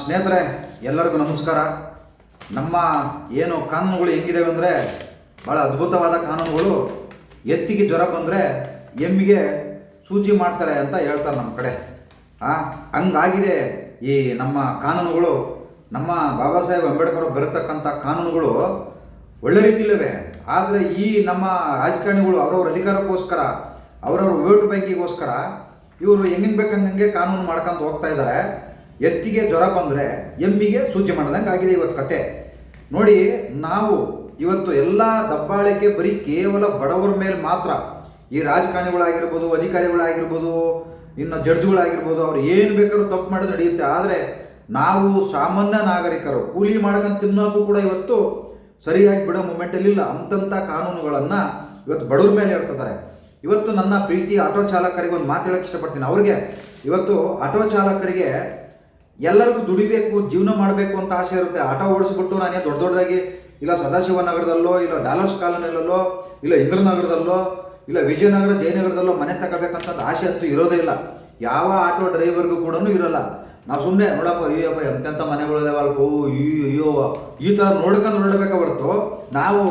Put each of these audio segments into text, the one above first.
ಸ್ನೇಹಿತರೆ, ಎಲ್ಲರಿಗೂ ನಮಸ್ಕಾರ. ನಮ್ಮ ಏನು ಕಾನೂನುಗಳು ಹೆಂಗಿದ್ದಾವೆ ಅಂದರೆ ಭಾಳ ಅದ್ಭುತವಾದ ಕಾನೂನುಗಳು. ಎತ್ತಿಗೆ ಜ್ವರ ಬಂದರೆ ಎಮ್ಮಿಗೆ ಸೂಚಿ ಮಾಡ್ತಾರೆ ಅಂತ ಹೇಳ್ತಾರೆ ನಮ್ಮ ಕಡೆ. ಹಂಗಾಗಿದೆ ಈ ನಮ್ಮ ಕಾನೂನುಗಳು. ನಮ್ಮ ಬಾಬಾ ಸಾಹೇಬ್ ಅಂಬೇಡ್ಕರ್ ಬರತಕ್ಕಂಥ ಕಾನೂನುಗಳು ಒಳ್ಳೆ ರೀತಿಲಿವೆ. ಆದರೆ ಈ ನಮ್ಮ ರಾಜಕಾರಣಿಗಳು ಅವರವ್ರ ಅಧಿಕಾರಕ್ಕೋಸ್ಕರ, ಅವರವ್ರ ವೋಟ್ ಬ್ಯಾಂಕಿಗೋಸ್ಕರ ಇವರು ಹೆಂಗಿನ ಬೇಕಂಗೆ ಕಾನೂನು ಮಾಡ್ಕೊಂಡು ಹೋಗ್ತಾ ಇದ್ದಾರೆ. ಎತ್ತಿಗೆ ಜ್ವರ ಬಂದರೆ ಎಮ್ಮಿಗೆ ಸೂಚಿ ಮಾಡ್ದಂಗೆ ಆಗಿದೆ ಇವತ್ತು ಕತೆ. ನೋಡಿ, ನಾವು ಇವತ್ತು ಎಲ್ಲ ದಬ್ಬಾಳಿಕೆ ಬರೀ ಕೇವಲ ಬಡವರ ಮೇಲೆ ಮಾತ್ರ. ಈ ರಾಜಕಾರಣಿಗಳಾಗಿರ್ಬೋದು, ಅಧಿಕಾರಿಗಳಾಗಿರ್ಬೋದು, ಇನ್ನು ಜಡ್ಜ್ಗಳಾಗಿರ್ಬೋದು, ಅವ್ರು ಏನು ಬೇಕಾದ್ರೂ ತಪ್ಪು ಮಾಡಿದ್ರೆ ನಡೆಯುತ್ತೆ. ಆದರೆ ನಾವು ಸಾಮಾನ್ಯ ನಾಗರಿಕರು, ಕೂಲಿ ಮಾಡ್ಕೊಂಡು ತಿನ್ನೋಕ್ಕೂ ಕೂಡ ಇವತ್ತು ಸರಿಯಾಗಿ ಬಿಡೋ ಮೂಮೆಂಟಲ್ಲಿಲ್ಲ ಅಂತಂಥ ಕಾನೂನುಗಳನ್ನು ಇವತ್ತು ಬಡವ್ರ ಮೇಲೆ ಹೇಳ್ತಿದ್ದಾರೆ ಇವತ್ತು ನನ್ನ ಪ್ರೀತಿ ಆಟೋ ಚಾಲಕರಿಗೆ ಒಂದು ಮಾತು ಹೇಳೋಕ್ಕೆ ಇಷ್ಟಪಡ್ತೀನಿ. ಅವ್ರಿಗೆ, ಇವತ್ತು ಆಟೋ ಚಾಲಕರಿಗೆ ಎಲ್ಲರಿಗೂ ದುಡಿಬೇಕು, ಜೀವನ ಮಾಡಬೇಕು ಅಂತ ಆಸೆ ಇರುತ್ತೆ. ಆಟೋ ಓಡಿಸ್ಬಿಟ್ಟು ನಾನೇ ದೊಡ್ಡ ದೊಡ್ಡದಾಗಿ ಇಲ್ಲ ಸದಾಶಿವ ನಗರದಲ್ಲೋ ಇಲ್ಲ ಡಾಲರ್ಸ್ ಕಾಲೋನಿಯಲ್ಲೋ, ಇಲ್ಲ ಇಂದ್ರನಗರದಲ್ಲೋ, ಇಲ್ಲ ವಿಜಯನಗರ, ಜಯನಗರದಲ್ಲೋ ಮನೆ ತಗೋಬೇಕಂತ ಆಸೆ ಅಂತೂ ಇರೋದೇ ಇಲ್ಲ. ಯಾವ ಆಟೋ ಡ್ರೈವರ್ಗೂ ಕೂಡ ಇರಲ್ಲ. ನಾವು ಸುಮ್ಮನೆ ನೋಡಪ್ಪ ಅಯ್ಯಪ್ಪ ಎಂತೆಂಥ ಮನೆಗಳಿದಾವಲ್ಪ ಅಯ್ಯೋ, ಈ ಥರ ನೋಡ್ಕೊಂಡು ನೋಡಬೇಕ ಹೊರತು ನಾವು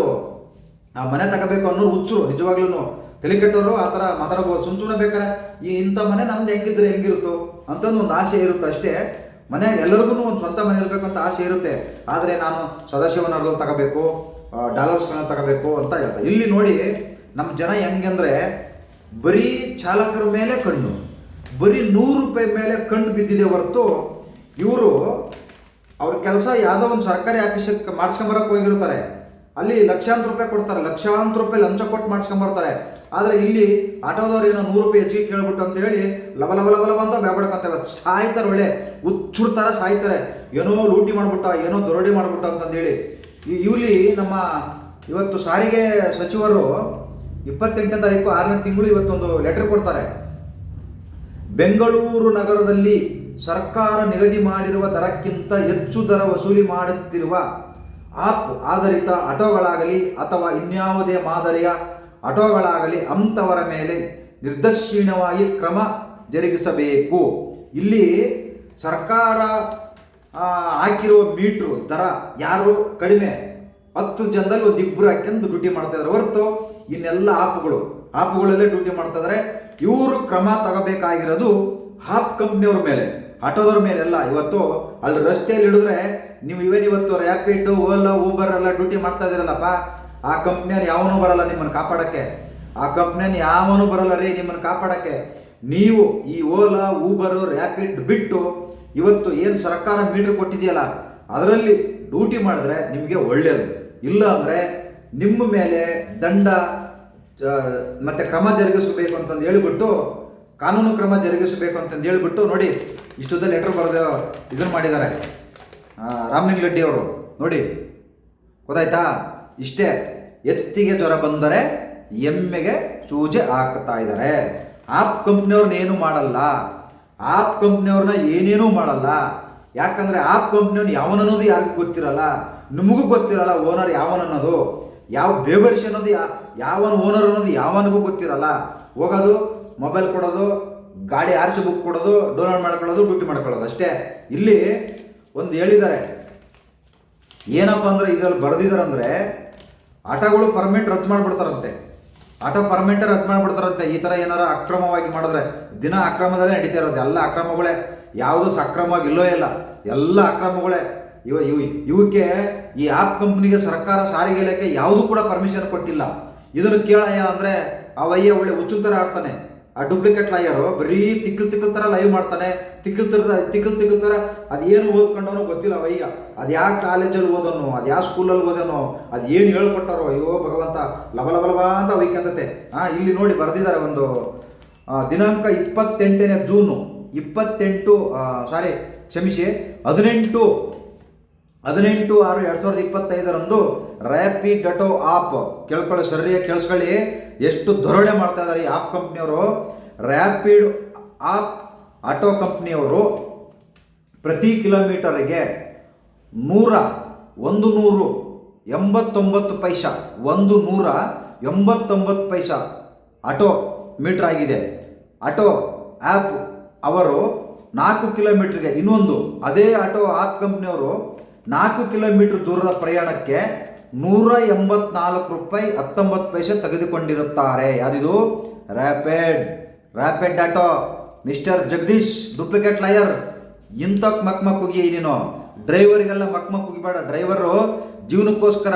ಆ ಮನೆ ತಗೋಬೇಕು ಅನ್ನೋ ಹುಚ್ಚು ನಿಜವಾಗ್ಲೂ ತಲೆ ಕೆಟ್ಟವರು ಆ ಥರ ಮಾತಾಡ್ಬೋದು ಸುಮ್ ಸುಮ್ಮನೆ ಬೇಕಾರೆ, ಈ ಇಂಥ ಮನೆ ನಮ್ದು ಹೆಂಗಿದ್ರೆ ಹೆಂಗಿರುತ್ತೋ ಅಂತ ಒಂದು ಆಸೆ ಇರುತ್ತೆ ಅಷ್ಟೇ. ಮನೆ ಎಲ್ಲರಿಗೂ ಒಂದು ಸ್ವಂತ ಮನೆ ಇರಬೇಕು ಅಂತ ಆಸೆ ಇರುತ್ತೆ. ಆದರೆ ನಾನು ಸದಾಶಿವನಗರದಲ್ಲಿ ತಗೋಬೇಕು ಡಾಲರ್ಸ್ಗಳನ್ನ ತಗೋಬೇಕು ಅಂತ ಹೇಳ್ತಾರೆ ಇಲ್ಲಿ ನೋಡಿ ನಮ್ಮ ಜನ ಹೆಂಗೆಂದರೆ ಬರೀ ಚಾಲಕರ ಮೇಲೆ ಕಣ್ಣು, ಬರೀ ನೂರು ರೂಪಾಯಿ ಮೇಲೆ ಕಣ್ಣು ಬಿದ್ದಿದೆ ಹೊರತು ಇವರು ಅವ್ರ ಕೆಲಸ ಯಾವುದೋ ಒಂದು ಸರ್ಕಾರಿ ಆಫೀಸಕ್ಕೆ ಮಾಡಿಸ್ಕೊಂಬರಕ್ಕೆ ಹೋಗಿರ್ತಾರೆ. ಅಲ್ಲಿ ಲಕ್ಷಾಂತರ ರೂಪಾಯಿ ಕೊಡ್ತಾರೆ, ಲಕ್ಷಾಂತರ ರೂಪಾಯಿ ಲಂಚ ಕೊಟ್ಟು ಮಾಡಿಸ್ಕೊಂಬರ್ತಾರೆ ಆದರೆ ಇಲ್ಲಿ ಆಟೋದವ್ರು ಏನೋ ನೂರು ರೂಪಾಯಿ ಹೆಚ್ಚಿಗೆ ಕೇಳ್ಬಿಟ್ಟು ಅಂತ ಹೇಳಿ ಲವ ಲವ ಲವ ಅಂತ ಬೇಬಡ್ಕೊಂತವೆ ಸಾಯ್ತಾರೆ ಒಳ್ಳೆ ಹುಚ್ಚುಡ್ತಾರೆ ಸಾಯ್ತಾರೆ. ಏನೋ ಲೂಟಿ ಮಾಡ್ಬಿಟ್ಟ, ಏನೋ ದೊರಡಿ ಮಾಡಿಬಿಟ್ಟ ಅಂತಂದೇಳಿ. ಹೇಳಿ ಇಲ್ಲಿ ನಮ್ಮ ಇವತ್ತು ಸಾರಿಗೆ ಸಚಿವರು ಇಪ್ಪತ್ತೆಂಟನೇ ತಾರೀಕು ಆರನೇ ತಿಂಗಳು ಇವತ್ತೊಂದು ಲೆಟರ್ ಕೊಡ್ತಾರೆ. ಬೆಂಗಳೂರು ನಗರದಲ್ಲಿ ಸರ್ಕಾರ ನಿಗದಿ ಮಾಡಿರುವ ದರಕ್ಕಿಂತ ಹೆಚ್ಚು ದರ ವಸೂಲಿ ಮಾಡುತ್ತಿರುವ ಆಪ್ ಆಧಾರಿತ ಆಟೋಗಳಾಗಲಿ ಅಥವಾ ಇನ್ಯಾವುದೇ ಮಾದರಿಯ ಆಟೋಗಳಾಗಲಿ ಅಂಥವರ ಮೇಲೆ ನಿರ್ದಕ್ಷಿಣವಾಗಿ ಕ್ರಮ ಜರುಗಿಸಬೇಕು. ಇಲ್ಲಿ ಸರ್ಕಾರ ಹಾಕಿರುವ ಮೀಟ್ರು ದರ ಯಾರು ಕಡಿಮೆ? ಹತ್ತು ಜನದಲ್ಲಿ ಒಂದು ಇಬ್ಬರು ಹಾಕ್ಯಂದು ಡ್ಯೂಟಿ ಮಾಡ್ತಾ ಇದ್ದಾರೆ. ಹೊರತು ಇನ್ನೆಲ್ಲ ಆಪ್ಗಳು, ಆಪ್ಗಳಲ್ಲೇ ಡ್ಯೂಟಿ ಮಾಡ್ತಾ ಇದ್ದಾರೆ. ಇವರು ಕ್ರಮ ತಗೋಬೇಕಾಗಿರೋದು ಆಪ್ ಕಂಪ್ನಿಯವ್ರ ಮೇಲೆ, ಆಟೋದವ್ರ ಮೇಲೆ ಅಲ್ಲ. ಇವತ್ತು ಅಲ್ಲಿ ರಸ್ತೆಯಲ್ಲಿ ಹಿಡಿದ್ರೆ ನೀವು ಇವೇನಿವತ್ತು ರ್ಯಾಪಿಡ್, ಓಲಾ, ಊಬರ್ ಎಲ್ಲ ಡ್ಯೂಟಿ ಮಾಡ್ತಾ ಇದ್ದೀರಲ್ಲಪ್ಪ. ಆ ಕಂಪ್ನಿಯಲ್ಲಿ ಯಾವನು ಬರಲ್ಲ ನಿಮ್ಮನ್ನು ಕಾಪಾಡಕ್ಕೆ. ಆ ಕಂಪ್ನಿಯನ್ನು ಯಾವನೂ ಬರಲ್ಲ ರೀ ನಿಮ್ಮನ್ನು ಕಾಪಾಡಕ್ಕೆ. ನೀವು ಈ ಓಲಾ, ಊಬರು ರ್ಯಾಪಿಡ್ ಬಿಟ್ಟು ಇವತ್ತು ಏನು ಸರ್ಕಾರ ಮೀಟರ್ ಕೊಟ್ಟಿದೆಯಲ್ಲ, ಅದರಲ್ಲಿ ಡ್ಯೂಟಿ ಮಾಡಿದ್ರೆ ನಿಮಗೆ ಒಳ್ಳೆಯದು ಇಲ್ಲ ಅಂದರೆ ನಿಮ್ಮ ಮೇಲೆ ದಂಡ ಮತ್ತೆ ಕ್ರಮ ಜರುಗಿಸಬೇಕು ಅಂತಂದು ಹೇಳಿಬಿಟ್ಟು, ಕಾನೂನು ಕ್ರಮ ಜರುಗಿಸಬೇಕು ಅಂತಂದು ಹೇಳಿಬಿಟ್ಟು ನೋಡಿ ಇಷ್ಟುದ ಲೆಟ್ರ್ ಬರೆದು ಇದನ್ನು ಮಾಡಿದ್ದಾರೆ. ರಾಮಲಿಂಗ ರೆಡ್ಡಿ ಅವರು. ನೋಡಿ, ಗೊತ್ತಾಯ್ತಾ? ಇಷ್ಟೇ. ಎತ್ತಿಗೆ ಜ್ವರ ಬಂದರೆ ಎಮ್ಮೆಗೆ ಸೂಜೆ ಹಾಕ್ತಾ ಇದ್ದಾರೆ. ಆಪ್ ಕಂಪ್ನಿಯವ್ರನ್ನ ಏನು ಮಾಡಲ್ಲ? ಆಪ್ ಕಂಪ್ನಿಯವ್ರನ್ನ ಏನೇನೂ ಮಾಡಲ್ಲ. ಯಾಕಂದ್ರೆ ಆಪ್ ಕಂಪ್ನಿಯವ್ನು ಯಾವನನ್ನೋದು ಯಾರಿಗೂ ಗೊತ್ತಿರಲ್ಲ. ನಿಮಗೂ ಗೊತ್ತಿರಲ್ಲ ಓನರ್ ಯಾವನನ್ನೋದು ಯಾವ ಬೇಬರ್ಸ್ ಅನ್ನೋದು ಯಾವನ ಓನರ್ ಅನ್ನೋದು ಯಾವನಿಗೂ ಗೊತ್ತಿರಲ್ಲ. ಹೋಗೋದು, ಮೊಬೈಲ್ ಕೊಡೋದು, ಗಾಡಿ ಆರಿಸಿ ಬುಕ್ ಕೊಡೋದು, ಡೌನ್ಲೋಡ್ ಮಾಡ್ಕೊಳ್ಳೋದು ಡ್ಯೂಟಿ ಮಾಡ್ಕೊಳ್ಳೋದು ಅಷ್ಟೇ. ಇಲ್ಲಿ ಒಂದು ಹೇಳಿದ್ದಾರೆ. ಏನಪ್ಪ ಅಂದರೆ ಇದರಲ್ಲಿ ಬರೆದಿದ್ದಾರೆ ಅಂದರೆ ಆಟೋಗಳು ಪರ್ಮಿಟ್ ರದ್ದು ಮಾಡಿಬಿಡ್ತಾರಂತೆ. ಆಟೋ ಪರ್ಮಿಟ್ ರದ್ದು ಮಾಡಿಬಿಡ್ತಾರಂತೆ. ಈ ಥರ ಏನಾರ ಅಕ್ರಮವಾಗಿ ಮಾಡಿದ್ರೆ ದಿನ ಅಕ್ರಮದಲ್ಲೇ ನಡೀತಾ ಇರೋದು. ಎಲ್ಲ ಅಕ್ರಮಗಳೇ. ಯಾವುದು ಸಕ್ರಮವಾಗಿ ಇಲ್ಲೋ ಇಲ್ಲ. ಎಲ್ಲ ಅಕ್ರಮಗಳೇ. ಇವ ಇವು ಇವಕ್ಕೆ ಈ ಆಪ್ ಕಂಪ್ನಿಗೆ ಸರ್ಕಾರ ಸಾರಿಗೆ ಇಲಾಖೆ ಯಾವುದೂ ಕೂಡ ಪರ್ಮಿಷನ್ ಕೊಟ್ಟಿಲ್ಲ. ಇದನ್ನು ಕೇಳಯ್ಯ ಅಂದರೆ ಅವಯ್ಯ ಒಳ್ಳೆ ಉಚ್ಚುತ್ತರ ಆಡ್ತಾನೆ ಆ ಡೂಪ್ಲಿಕೇಟ್ ಲಾಯರು ಬರೀ ತಿಕ್ಕಲ್ ತಿಕ್ಕಲ್ ಥರ ಲೈವ್ ಮಾಡ್ತಾನೆ. ತಿಕ್ಕಲ್ ತಿರ್ತ ತಿಕ್ಕಲ್ ತಿಕ್ಕಲ್ ಥರ ಅದೇನು ಓದ್ಕೊಂಡವನು ಗೊತ್ತಿಲ್ಲ ಅವಯ್ಯ. ಅದು ಯಾವ ಕಾಲೇಜಲ್ಲಿ ಓದೋನು, ಅದು ಯಾವ ಸ್ಕೂಲಲ್ಲಿ ಓದೋನು, ಅದು ಏನು ಹೇಳ್ಕೊಟ್ಟಾರೋ, ಅಯ್ಯೋ ಭಗವಂತ ಲಬ ಲಬ ಅಂತ ವೈಕಂತತೆ. ಹಾಂ ಇಲ್ಲಿ ನೋಡಿ ಬರೆದಿದ್ದಾರೆ ಒಂದು ದಿನಾಂಕ ಇಪ್ಪತ್ತೆಂಟನೇ ಜೂನು. ಇಪ್ಪತ್ತೆಂಟು ಸಾರಿ ಕ್ಷಮಿಸಿ, ಹದಿನೆಂಟು ಹದಿನೆಂಟು ಆರು ಎರಡು ಸಾವಿರದ ಇಪ್ಪತ್ತೈದರಂದು ರ್ಯಾಪಿ ಡಟೋ ಆಪ್ ಕೇಳ್ಕೊಳ್ಳಿ ಸರಿಯಾಗಿ ಕೇಳಿಸ್ಕೊಳ್ಳಿ. ಎಷ್ಟು ದರೋಡೆ ಮಾಡ್ತಾ ಇದ್ದಾರೆ ಈ ಆಪ್ ಕಂಪ್ನಿಯವರು? ರ್ಯಾಪಿಡ್ ಆಪ್ ಆಟೋ ಕಂಪ್ನಿಯವರು ಪ್ರತಿ ಕಿಲೋಮೀಟರಿಗೆ ನೂರ ಒಂದು ನೂರು ಎಂಬತ್ತೊಂಬತ್ತು ಪೈಸ, ಒಂದು ನೂರ ಎಂಬತ್ತೊಂಬತ್ತು ಪೈಸ auto meter auto. Auto app ಅವರು ನಾಲ್ಕು ಕಿಲೋಮೀಟ್ರಿಗೆ ಇನ್ನೊಂದು, ಅದೇ ಆಟೋ ಆಪ್ ಕಂಪ್ನಿಯವರು ನಾಲ್ಕು ಕಿಲೋಮೀಟ್ರ್ ದೂರದ ಪ್ರಯಾಣಕ್ಕೆ ನೂರ ಎಂಬತ್ನಾಲ್ಕು ರೂಪಾಯಿ ಹತ್ತೊಂಬತ್ತು ಪೈಸೆ ತೆಗೆದುಕೊಂಡಿರುತ್ತಾರೆ. ಅದಿದು ರ್ಯಾಪಿಡ್ ರ್ಯಾಪಿಡ್ ಡಾಟೋ ಮಿಸ್ಟರ್ ಜಗದೀಶ್ ಡೂಪ್ಲಿಕೇಟ್ ಲಯರ್ ಇಂಥಕ್ ಮಕ್ ಮಕ್ಕುಗಿ ನೀನು. ಡ್ರೈವರಿಗೆಲ್ಲ ಮಕ್ ಮಕ್ ಡ್ರೈವರು ಜೀವನಕ್ಕೋಸ್ಕರ,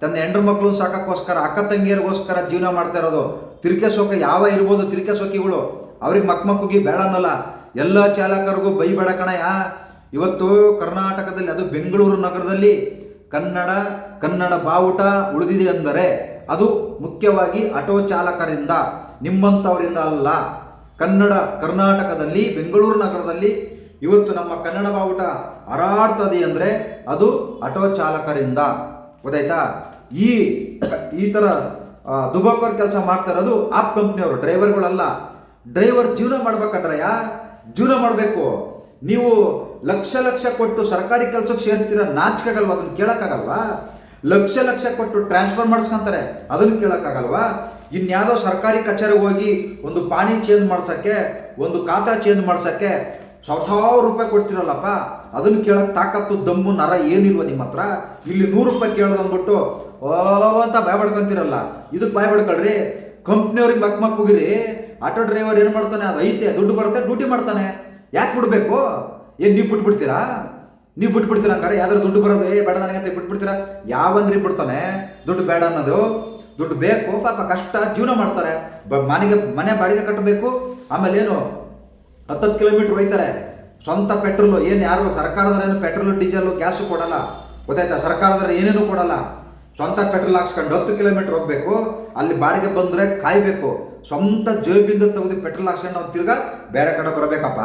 ತನ್ನ ಹೆಂಡ್ರ ಮಕ್ಕಳು ಸಾಕಕ್ಕೋಸ್ಕರ, ಅಕ್ಕ ತಂಗಿಯರಿಗೋಸ್ಕರ ಜೀವನ ಮಾಡ್ತಾ ಇರೋದು. ತಿರುಕೆ ಸೋಕ ಯಾವ ಇರ್ಬೋದು? ತಿರುಕೆ ಸೋಕಿಗಳು ಅವ್ರಿಗೆ ಮಕ್ ಮಕ್ಕುಗಿ ಬೇಡ ಅನ್ನಲ್ಲ. ಎಲ್ಲ ಚಾಲಕರಿಗೂ ಬೈಬೇಡ ಕಣಯ್ಯ. ಇವತ್ತು ಕರ್ನಾಟಕದಲ್ಲಿ, ಅದು ಬೆಂಗಳೂರು ನಗರದಲ್ಲಿ ಕನ್ನಡ ಕನ್ನಡ ಬಾವುಟ ಉಳಿದಿದೆ ಅಂದರೆ ಅದು ಮುಖ್ಯವಾಗಿ ಆಟೋ ಚಾಲಕರಿಂದ ನಿಮ್ಮಂಥವರಿಂದ ಅಲ್ಲ. ಕನ್ನಡ ಕರ್ನಾಟಕದಲ್ಲಿ, ಬೆಂಗಳೂರು ನಗರದಲ್ಲಿ ಇವತ್ತು ನಮ್ಮ ಕನ್ನಡ ಬಾವುಟ ಹರಾಡ್ತದೆ ಅಂದರೆ ಅದು ಆಟೋ ಚಾಲಕರಿಂದ. ಗೊತ್ತಾಯ್ತಾ? ಈ ಈ ಥರ ದುಬಾಕೋರ್ ಕೆಲಸ ಮಾಡ್ತಾ ಇರೋದು ಆಪ್ ಕಂಪ್ನಿಯವರು ಡ್ರೈವರ್ಗಳಲ್ಲ ಡ್ರೈವರ್ ಜೀವನ ಮಾಡ್ಬೇಕಾದ್ರಯ್ಯ ಜೀವನ ಮಾಡಬೇಕು. ನೀವು ಲಕ್ಷ ಲಕ್ಷ ಕೊಟ್ಟು ಸರ್ಕಾರಿ ಕೆಲಸಕ್ಕೆ ಸೇರ್ತಿರೋ ನಾಚಿಕಾಗಲ್ವಾ ಅದನ್ನ ಕೇಳೋಕ್ಕಾಗಲ್ವಾ? ಲಕ್ಷ ಲಕ್ಷ ಕೊಟ್ಟು ಟ್ರಾನ್ಸ್ಫರ್ ಮಾಡಿಸ್ಕೊಂತಾರೆ. ಅದನ್ನು ಕೇಳೋಕ್ಕಾಗಲ್ವಾ? ಇನ್ಯಾವುದೋ ಸರ್ಕಾರಿ ಕಚೇರಿಗೆ ಹೋಗಿ ಒಂದು ಪಾಣಿ ಚೇಂಜ್ ಮಾಡ್ಸೋಕ್ಕೆ, ಒಂದು ಖಾತಾ ಚೇಂಜ್ ಮಾಡ್ಸೋಕ್ಕೆ ಸಾವಿರ ಸಾವಿರ ರೂಪಾಯಿ ಕೊಡ್ತಿರಲ್ಲಪ್ಪ? ಅದನ್ನು ಕೇಳಕ್ಕೆ ತಾಕತ್ತು, ದಮ್ಮು, ನರ ಏನಿಲ್ವ ನಿಮ್ಮ ಹತ್ರ? ಇಲ್ಲಿ ನೂರು ರೂಪಾಯಿ ಕೇಳೋದು ಅಂದ್ಬಿಟ್ಟು ಓ ಅಂತ ಭಯ ಪಡ್ಕೊಂತಿರಲ್ಲ ಇದಕ್ಕೆ ಬಾಯ್ ಬಡ್ಕೊಳ್ರಿ ಕಂಪ್ನಿಯವ್ರಿಗೆ ಮಕ್ ಹೋಗಿರಿ ಆಟೋ ಡ್ರೈವರ್ ಏನು ಮಾಡ್ತಾನೆ? ಅದು ಐತೆ. ದುಡ್ಡು ಬರುತ್ತೆ ಡ್ಯೂಟಿ ಮಾಡ್ತಾನೆ. ಯಾಕೆ ಬಿಡಬೇಕು? ಏನು ನೀವು ಬಿಟ್ಬಿಡ್ತೀರಾ? ನೀವು ಬಿಟ್ಬಿಡ್ತೀರಾ ಹಂಗಾರೆ? ಯಾವ್ದಾರು ದುಡ್ಡು ಬರೋದು, ಏ, ಬೇಡ ನನಗೆ ಅಂತ ಬಿಟ್ಬಿಡ್ತೀರಾ? ಯಾವಂದ್ರಿ ಬಿಡ್ತಾನೆ? ದುಡ್ಡು ಬೇಡ ಅನ್ನೋದು. ದುಡ್ಡು ಬೇಕು, ಪಾಪ ಕಷ್ಟ, ಜೀವನ ಮಾಡ್ತಾರೆ. ಮನೆಗೆ, ಮನೆ ಬಾಡಿಗೆ ಕಟ್ಟಬೇಕು. ಆಮೇಲೆ ಏನು? ಹತ್ತತ್ತು ಕಿಲೋಮೀಟ್ರ್ ಹೋಯ್ತಾರೆ. ಸ್ವಂತ ಪೆಟ್ರೋಲು, ಏನು ಯಾರು ಸರ್ಕಾರದವ್ರು ಏನು ಪೆಟ್ರೋಲು ಡೀಸೆಲು ಗ್ಯಾಸು ಕೊಡಲ್ಲ. ಗೊತ್ತಾಯ್ತಾ? ಸರ್ಕಾರದವ್ರು ಏನೇನು ಕೊಡಲ್ಲ. ಸ್ವಂತ ಪೆಟ್ರೋಲ್ ಹಾಕ್ಸ್ಕೊಂಡು ಹತ್ತು ಕಿಲೋಮೀಟ್ರ್ ಹೋಗ್ಬೇಕು. ಅಲ್ಲಿ ಬಾಡಿಗೆ ಬಂದರೆ ಕಾಯಬೇಕು. ಸ್ವಂತ ಜೇಬಿಂದ ತೆಗೆದು ಪೆಟ್ರೋಲ್ ಹಾಕ್ಸ್ಕೊಂಡು ನಾವು ತಿರ್ಗಾ ಬೇರೆ ಕಡೆ ಬರಬೇಕಪ್ಪ.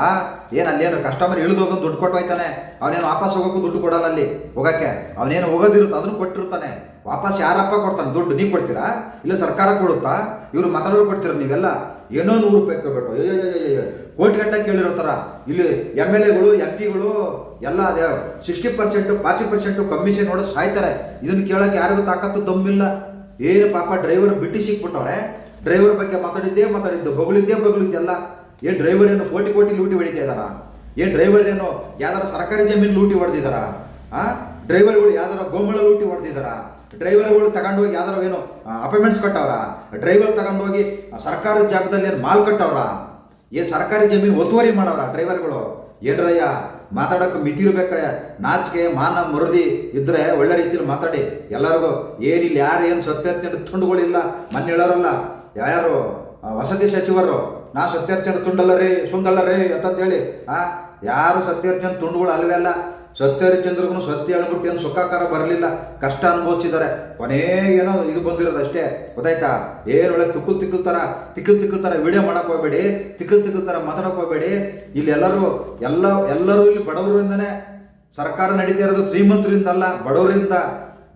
ಏನು ಅಲ್ಲೇನು ಕಸ್ಟಮರ್ ಇಳಿದು ಹೋಗೋದು ದುಡ್ಡು ಕೊಟ್ಟು ಹೋಯ್ತಾನೆ. ಅವನೇನು ವಾಪಸ್ ಹೋಗೋಕ್ಕೂ ದುಡ್ಡು ಕೊಡಲ್ಲ ಅಲ್ಲಿ. ಹೋಗಕ್ಕೆ. ಅವನೇನು ಹೋಗೋದಿರುತ್ತೆ, ಅದನ್ನು ಕೊಟ್ಟಿರ್ತಾನೆ. ವಾಪಸ್ ಯಾರಪ್ಪ ಕೊಡ್ತಾನೆ ದುಡ್ಡು? ನೀವು ಕೊಡ್ತೀರಾ? ಇಲ್ಲ ಸರ್ಕಾರ ಕೊಡುತ್ತಾ? ಇವರು ಮಾತಾಡೋರು ಕೊಡ್ತೀರ ನೀವೆಲ್ಲ? ಏನೋ ನೂರು ರೂಪಾಯಿ ಕೇಳ್ಬಿಟ್ಟು ಅಯ್ಯೋ ಕೋಟಿ ಗಟ್ಟಲೆ ಕೇಳಿರೋ ಥರ ಇಲ್ಲಿ ಎಂ ಎಲ್ ಎಗಳು ಎಂ ಪಿಗಳು ಎಲ್ಲ ಅದೇ sixty percent forty percent commission ನೋಡೋ ಸಾಯ್ತಾರೆ ಇದನ್ನು ಕೇಳೋಕ್ಕೆ ಯಾರಿಗೂ ತಾಕತ್ತು ದಮ್ಮಿಲ್ಲ ಏನು ಪಾಪ ಡ್ರೈವರ್ ಬಿಟ್ಟು ಸಿಕ್ಬಿಟ್ಟವ್ರೆ ಡ್ರೈವರ್ ಬಗ್ಗೆ ಮಾತಾಡಿದ್ದೇ ಮಾತಾಡಿದ್ದು, ಬಗಳಿದ್ದೇ ಬಗಳಿದ್ದೆಲ್ಲ ಏನು ಡ್ರೈವರ್ ಏನು ಕೋಟಿ ಕೋಟಿ ಲೂಟಿ ಹೊಡಿತಾ ಇದ್ದಾರಾ? ಏನು ಡ್ರೈವರ್ ಏನು ಯಾವ್ದಾರ ಸರ್ಕಾರಿ ಜಮೀನು ಲೂಟಿ ಹೊಡೆದಿದಾರ ಆ? ಡ್ರೈವರ್ಗಳು ಯಾವ್ದಾರ ಗೋಮಳ ಲೂಟಿ ಹೊಡೆದಿದಾರ ಡ್ರೈವರ್ಗಳು ತಗೊಂಡೋಗಿ ಯಾವ್ದಾರ ಏನು ಅಪಾಯಿಂಟ್ಮೆಂಟ್ಸ್ ಕಟ್ಟವ್ರ? ಡ್ರೈವರ್ ತಗೊಂಡೋಗಿ ಸರ್ಕಾರದ ಜಾಗದಲ್ಲಿ ಏನು ಮಾಲ್ ಕಟ್ಟವ್ರ? ಏನು ಸರ್ಕಾರಿ ಜಮೀನು ಒತ್ತುವರಿ ಮಾಡವ್ರ ಡ್ರೈವರ್ಗಳು ಏನ್ರಯ್ಯ, ಮಾತಾಡೋಕೆ ಮಿತಿ ಇರ್ಬೇಕಯ್ಯ ನಾಚಿಕೆ, ಮಾನ, ಮರುದಿ ಇದ್ರೆ ಒಳ್ಳೆ ರೀತಿಯಲ್ಲಿ ಮಾತಾಡಿ. ಎಲ್ಲರಿಗೂ ಏನಿಲ್ಲ, ಯಾರು ಏನು ಸತ್ಯ ತುಂಡುಗಳಿಲ್ಲ ಮನೆ ಹೇಳೋರಲ್ಲ ಯಾರು ವಸತಿ ಸಚಿವರು, ನಾ ಸತ್ಯರ್ಥನ ತುಂಡಲ್ಲ ರೀ, ಸುಂದಲ್ಲ ರೀ ಅಂತಂದೇಳಿ ಆ, ಯಾರು ಸತ್ಯರ್ಥನ ತುಂಡುಗಳು ಅಲ್ವೇ ಅಲ್ಲ. ಸತ್ಯಹರಿಚಂದ್ರಿಗೂ ಸತ್ಯ ಹೇಳ್ಬಿಟ್ಟು ಏನು ಸುಖಾಕಾರ ಬರಲಿಲ್ಲ, ಕಷ್ಟ ಅನುಭವಿಸಿದ್ದಾರೆ. ಕೊನೆಗೇನೋ ಇದು ಬಂದಿರೋದು ಅಷ್ಟೇ, ಗೊತ್ತಾಯ್ತಾ? ಏನು ಒಳ್ಳೆ ತುಕ್ಕಲ್ ತಿಕ್ಕಲ್ ಥರ ತಿಕ್ಕಲ್ ಥರ ವಿಡಿಯೋ ಮಾಡಕ್ಕೆ ಹೋಗಬೇಡಿ, ತಿಕ್ಕಲ್ ತಿಕ್ಕಲ್ ಥರ ಹೋಗ್ಬೇಡಿ. ಇಲ್ಲಿ ಎಲ್ಲರೂ, ಎಲ್ಲ, ಎಲ್ಲರೂ ಇಲ್ಲಿ ಬಡವರಿಂದನೇ ಸರ್ಕಾರ ನಡೀತಾ ಇರೋದು ಶ್ರೀಮಂತರಿಂದ ಅಲ್ಲ ಬಡವರಿಂದ.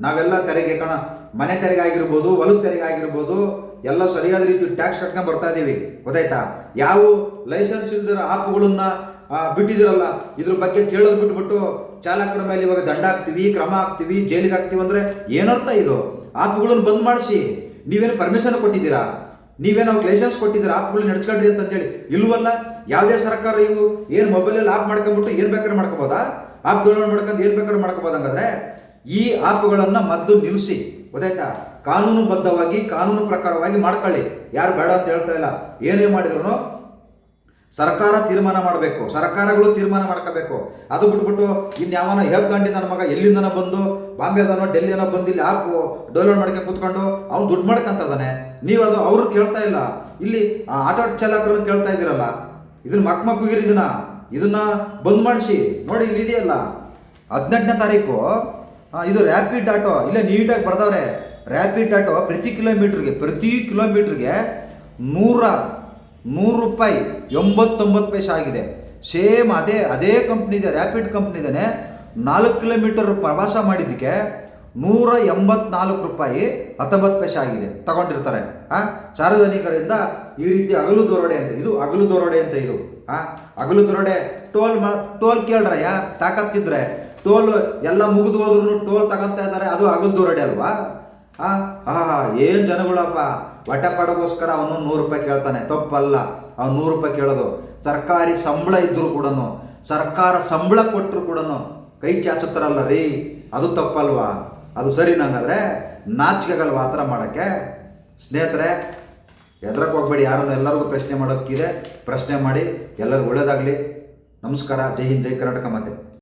ನಾವೆಲ್ಲ ತೆರಿಗೆ ಕಣ, ಮನೆ ತೆರಿಗೆ ಆಗಿರ್ಬೋದು ಹೊಲದ ತೆರಿಗೆ ಆಗಿರ್ಬೋದು ಎಲ್ಲ ಸರಿಯಾದ ರೀತಿ ಟ್ಯಾಕ್ಸ್ ಕಟ್ಕೊಂಡು ಬರ್ತಾ ಇದ್ದೀವಿ ಗೊತ್ತಾಯ್ತಾ? ಯಾವ ಲೈಸೆನ್ಸ್ ಇಲ್ದಿರೋ ಆಪ್ಗಳನ್ನ ಬಿಟ್ಟಿದಿರಲ್ಲ, ಇದ್ರ ಬಗ್ಗೆ ಕೇಳೋದು ಬಿಟ್ಬಿಟ್ಟು ಚಾಲಕರ ಮೇಲೆ ಇವಾಗ ದಂಡ ಹಾಕ್ತೀವಿ, ಕ್ರಮ ಹಾಕ್ತೀವಿ, ಜೈಲಿಗೆ ಹಾಕ್ತೀವಿ ಅಂದ್ರೆ ಏನರ್ಥ ಇದು? ಆಪ್ಗಳನ್ನು ಬಂದ್ ಮಾಡಿಸಿ. ನೀವೇನು ಪರ್ಮಿಷನ್ ಕೊಟ್ಟಿದ್ದೀರಾ? ನೀವೇನು ಅವ್ರಿಗೆ ಲೈಸೆನ್ಸ್ ಕೊಟ್ಟಿದ್ದೀರಾ? ಆಪ್ಗಳು ನಡ್ಸ್ಕೊಂಡ್ರಿ ಅಂತ ಹೇಳಿ. ಇಲ್ವಲ್ಲ, ಯಾವುದೇ ಸರ್ಕಾರ ಇವು, ಏನು ಮೊಬೈಲಲ್ಲಿ ಆಪ್ ಮಾಡ್ಕೊಂಡ್ಬಿಟ್ಟು ಏನು ಬೇಕಾದ್ರೆ ಮಾಡ್ಕೋಬೋದಾ? ಆಪ್ ಡೌನ್ಲೋಡ್ ಮಾಡ್ಕೊಂಡು ಏನು ಬೇಕಾದ್ರೆ ಮಾಡ್ಕೋಬೋದು ಹಂಗಾದ್ರೆ ಈ ಆಪ್ಗಳನ್ನು ಮೊದಲು ನಿಲ್ಲಿಸಿ ಗೊತ್ತಾಯ್ತಾ? ಕಾನೂನುಬದ್ಧವಾಗಿ ಕಾನೂನು ಪ್ರಕಾರವಾಗಿ ಮಾಡ್ಕೊಳ್ಳಿ. ಯಾರು ಬೇಡ ಅಂತ ಹೇಳ್ತಾ ಇಲ್ಲ. ಏನೇ ಮಾಡಿದ್ರು ಸರ್ಕಾರ ತೀರ್ಮಾನ ಮಾಡಬೇಕು. ಸರ್ಕಾರಗಳು ತೀರ್ಮಾನ ಮಾಡ್ಕೋಬೇಕು. ಅದು ಬಿಟ್ಬಿಟ್ಟು ಇನ್ಯಾವನ ಹೇಳ್ಕಂಡಿ ನನ್ನ ಮಗ ಎಲ್ಲಿಂದನೋ ಬಂದು, ಬಾಂಬೆದನೋ ಡೆಲ್ಲಿನೋ ಬಂದು ಇಲ್ಲಿ ಆಪ್ ಡೌನ್ಲೋಡ್ ಮಾಡ್ಕೊಂಡು ಕೂತ್ಕೊಂಡು ಅವ್ನು ದುಡ್ಡು ಮಾಡ್ಕೊಂತದಾನೆ ನೀವು ಅದು ಅವ್ರು ಕೇಳ್ತಾ ಇಲ್ಲ. ಇಲ್ಲಿ ಆಟೋ ಚಾಲಕರನ್ನು ಕೇಳ್ತಾ ಇದ್ದೀರಲ್ಲ, ಇದನ್ನ ಮಕ್ ಮಕ್ಕಳಿಗೆ ಇದನ್ನ. ಇದನ್ನ ಬಂದ್ ಮಾಡಿಸಿ. ನೋಡಿ, ಇಲ್ಲಿ ಇದೆಯಲ್ಲ. ಹದಿನೆಂಟನೇ ತಾರೀಕು ಇದು ರ್ಯಾಪಿಡ್ ಆಟೋ ಇಲ್ಲ ನೀಟಾಗಿ ಬರ್ದವ್ರೆ. ರ್ಯಾಪಿಡ್ ಆಟೋ ಪ್ರತಿ ಕಿಲೋಮೀಟ್ರಿಗೆ ಪ್ರತಿ ಕಿಲೋಮೀಟ್ರಿಗೆ ನೂರ, ನೂರು ರೂಪಾಯಿ, ಎಂಬತ್ತೊಂಬತ್ತು ಪೈಸೆ ಆಗಿದೆ. ಸೇಮ್ ಅದೇ ಅದೇ ಕಂಪ್ನಿದೆ ರ್ಯಾಪಿಡ್ ಕಂಪ್ನಿದೇನೆ ನಾಲ್ಕು ಕಿಲೋಮೀಟರ್ ಪ್ರವಾಸ ಮಾಡಿದ್ದಕ್ಕೆ ನೂರ ಎಂಬತ್ನಾಲ್ಕು ರೂಪಾಯಿ ಹತ್ತೊಂಬತ್ತು ಪೈಸೆ ಆಗಿದೆ. ತಗೊಂಡಿರ್ತಾರೆ. ಆ, ಸಾರ್ವಜನಿಕರಿಂದ ಈ ರೀತಿ ಅಗಲು ದೊರಡೆ ಅಂತ, ಇದು ಅಗಲು ದೊರಡೆ ಅಂತ ಇದು. ಆ ಅಗಲು ದೊರಡೆ. ಟೋಲ್ ಮಾ ಟೋಲ್ ಕೇಳ್ರಯ್ಯ, ತಾಕತ್ತಿದ್ರೆ. ಟೋಲ್ ಎಲ್ಲ ಮುಗಿದು ಹೋದ್ರು ಟೋಲ್ ತಗೊಂತ ಇದ್ದಾರೆ, ಅದು ಅಗಲ್ ದೂರಡಿ ಅಲ್ವಾ? ಆ ಹಾ ಏನು ಜನಗಳಪ್ಪ? ಹೊಟ್ಟೆ ಪಡಗೋಸ್ಕರ ಅವನು ನೂರು ರೂಪಾಯಿ ಕೇಳ್ತಾನೆ. ತಪ್ಪಲ್ಲ. ಅವ್ನು ನೂರು ರೂಪಾಯಿ ಕೇಳೋದು. ಸರ್ಕಾರಿ ಸಂಬಳ ಇದ್ದರೂ ಕೂಡ ಸರ್ಕಾರ ಸಂಬಳ ಕೊಟ್ಟರು ಕೂಡ ಕೈ ಚಾಚುತ್ತಾರಲ್ಲ ರೀ? ಅದು ತಪ್ಪಲ್ವಾ? ಅದು ಸರಿ ನಂಗಾದ್ರೆ ನಾಚಿಕೆಗಲ್ವಾ ಆ ಥರ ಮಾಡೋಕ್ಕೆ. ಸ್ನೇಹಿತರೆ ಎದ್ರಕ್ಕೆ ಹೋಗ್ಬೇಡಿ, ಯಾರನ್ನು ಎಲ್ಲರಿಗೂ ಪ್ರಶ್ನೆ ಮಾಡೋಕ್ಕಿದೆ, ಪ್ರಶ್ನೆ ಮಾಡಿ, ಎಲ್ಲರಿಗೂ ಒಳ್ಳೇದಾಗಲಿ. ನಮಸ್ಕಾರ. ಜೈ ಹಿಂದ್, ಜೈ ಕರ್ನಾಟಕ ಮತ್ತೆ